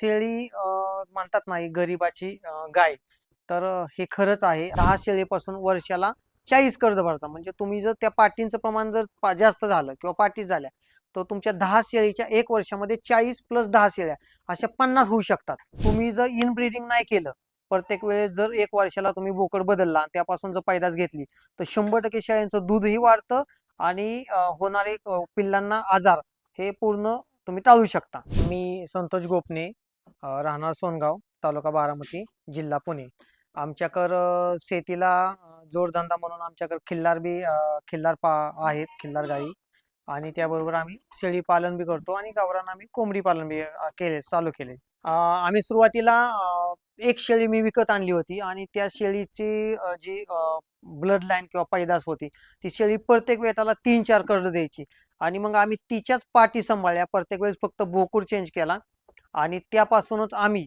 शेळी म्हणतात नाही गरिबाची गाय. तर हे खरंच आहे. दहा शेळीपासून वर्षाला चाळीस कर्ज भरता. म्हणजे तुम्ही जर त्या पाटींचं प्रमाण जर जास्त झालं किंवा पाटी झाल्या तर तुमच्या दहा शेळीच्या एक वर्षामध्ये चाळीस प्लस दहा शेळ्या अशा पन्नास होऊ शकतात. तुम्ही जर इनब्रीडिंग नाही केलं प्रत्येक वेळेस जर एक वर्षाला तुम्ही बोकड बदलला आणि त्यापासून जर पैदास घेतली तर शंभर टक्के शेळ्यांचं दूधही वाढतं आणि होणारे पिल्लांना आजार हे पूर्ण तुम्ही टाळू शकता. मी संतोष गोपने राहणार सोनगाव तालुका बारामती जिल्हा पुणे. आमच्याकडं शेतीला जोडधंदा म्हणून आमच्याकडे खिल्लार बी खिल्लार पा आहेत खिल्लार गाई. आणि त्याबरोबर आम्ही शेळी पालन बी करतो आणि गावरान आम्ही कोंबडी पालन बी केले चालू केले. आम्ही सुरुवातीला एक शेळी मी विकत आणली होती आणि त्या शेळीची जी ब्लड लाईन किंवा पैदास होती ती शेळी प्रत्येक वेळेला तीन चार कर्ड द्यायची. आणि मग आम्ही तिच्याच पाठी सांभाळल्या प्रत्येक वेळेस फक्त बोकूर चेंज केला. आणि त्यापासूनच आम्ही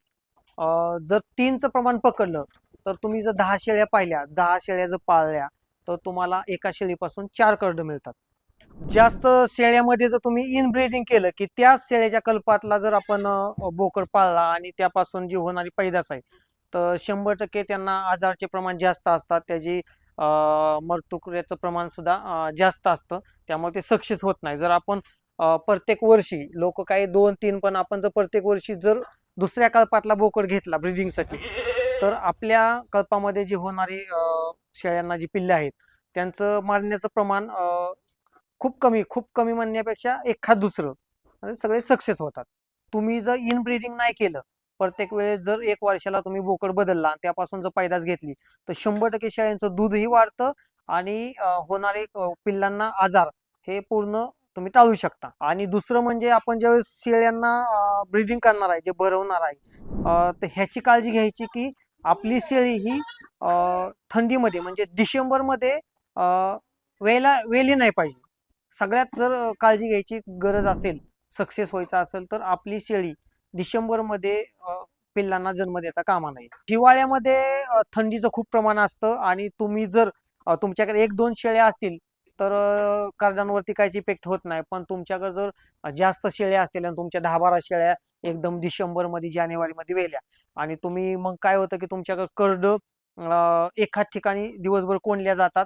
जर तीनचं प्रमाण पकडलं तर तुम्ही जर दहा शेळ्या पाहिल्या दहा शेळ्या जर पाळल्या तर तुम्हाला एका शेळीपासून चार कर्ड मिळतात. जास्त शेळ्यामध्ये जर तुम्ही इनब्रीडिंग केलं की त्याच शेळ्याच्या कल्पातला जर आपण बोकड पाळला आणि त्यापासून जी होणारी पैदास आहे तर शंभर टक्के त्यांना आजारचे प्रमाण जास्त असतात. त्याची अं, मरतुकऱ्याचं प्रमाण सुद्धा जास्त असतं. त्यामुळे ते सक्सेस होत नाही. जर आपण प्रत्येक वर्षी लोक काही दोन तीन पण आपण जर प्रत्येक वर्षी जर दुसऱ्या कल्पातला बोकड घेतला ब्रिडिंगसाठी तर आपल्या कल्पामध्ये जी होणारी शेळ्यांना जी पिल्ले आहेत त्यांचं मारण्याचं प्रमाण खूप कमी खूप कमी म्हणण्यापेक्षा एखाद दुसरं म्हणजे सगळे सक्सेस होतात. तुम्ही जर इनब्रीडिंग नाही केलं प्रत्येक वेळेस जर एक वर्षाला तुम्ही बोकड बदलला आणि त्यापासून जर पैदास घेतली तर शंभर टक्के शेळ्यांचं दूधही वाढतं आणि होणारे पिल्लांना आजार हे पूर्ण तुम्ही टाळू शकता. आणि दुसरं म्हणजे आपण ज्यावेळेस शेळ्यांना ब्रिडिंग करणार आहे जे भरवणार आहे तर ह्याची काळजी घ्यायची की आपली शेळी ही थंडीमध्ये म्हणजे डिसेंबरमध्ये वेला वेली नाही पाहिजे. सगळ्यात जर काळजी घ्यायची गरज असेल सक्सेस व्हायचा असेल तर आपली शेळी डिसेंबरमध्ये पिल्लांना जन्म देता कामा नाही हिवाळ्यामध्ये थंडीचं खूप प्रमाण असतं आणि तुम्ही जर तुमच्याकडे एक दोन शेळ्या असतील तर कार्डांवरती काहीच इफेक्ट होत नाही. पण तुमच्याकडे जर जास्त शेळ्या असतील आणि तुमच्या दहा बारा शेळ्या एकदम डिसेंबरमध्ये जानेवारीमध्ये वेल्या आणि तुम्ही मग काय होतं की तुमच्याकडे कर्ड एकाच ठिकाणी दिवसभर कोंडल्या जातात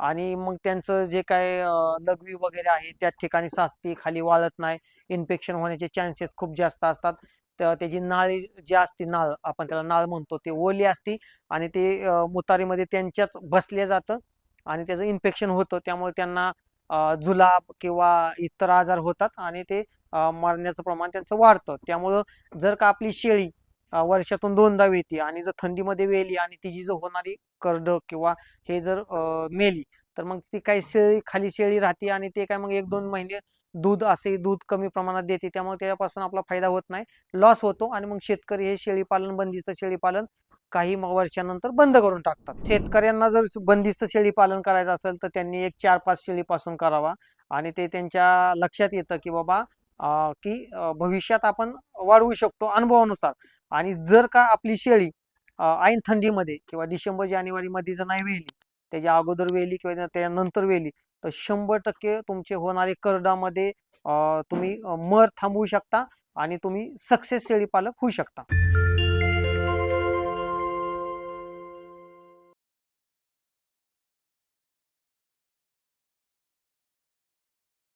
आणि मग त्यांचं जे काय लघवी वगैरे आहे त्याच ठिकाणी साचती खाली वाळत नाही इन्फेक्शन होण्याचे चान्सेस खूप जास्त असतात. तर त्याची नाळी जी असते नाळ आपण त्याला नाळ म्हणतो ते ओली असते आणि ते मुतारीमध्ये त्यांच्याच बसले जातं. आणि त्याचं इन्फेक्शन होतं. त्यामुळे त्यांना जुलाब किंवा इतर आजार होतात आणि ते मरण्याचं प्रमाण त्यांचं वाढतं. त्यामुळं जर का आपली शेळी वर्षातून दोनदा वेती आणि जर थंडीमध्ये वेली आणि तिची जर होणारी करड किंवा हे जर मेली तर मग ती काही शेळी खाली शेळी राहते आणि ते काय मग एक दोन महिने दूध असे दूध कमी प्रमाणात देते. त्यामुळे त्यापासून आपला फायदा होत नाही. लॉस होतो आणि मग शेतकरी हे शेळी पालन बंदिस्त शेळी पालन काही वर्षानंतर बंद करून टाकतात. शेतकऱ्यांना जर बंदिस्त शेळी पालन करायचं असेल तर त्यांनी एक चार पाच शेळीपासून करावा. आणि ते त्यांच्या लक्षात येतं की बाबा की भविष्यात आपण वाढवू शकतो अनुभवानुसार. आणि जर का आपली शेळी ऐन थंडीमध्ये किंवा डिसेंबर जानेवारी मध्ये जर नाही वेली त्याच्या अगोदर वेली किंवा त्यानंतर वेली तर शंभर टक्के तुमचे होणारे करडामध्ये तुम्ही मर थांबवू शकता आणि तुम्ही सक्सेस शेळी पालक होऊ शकता.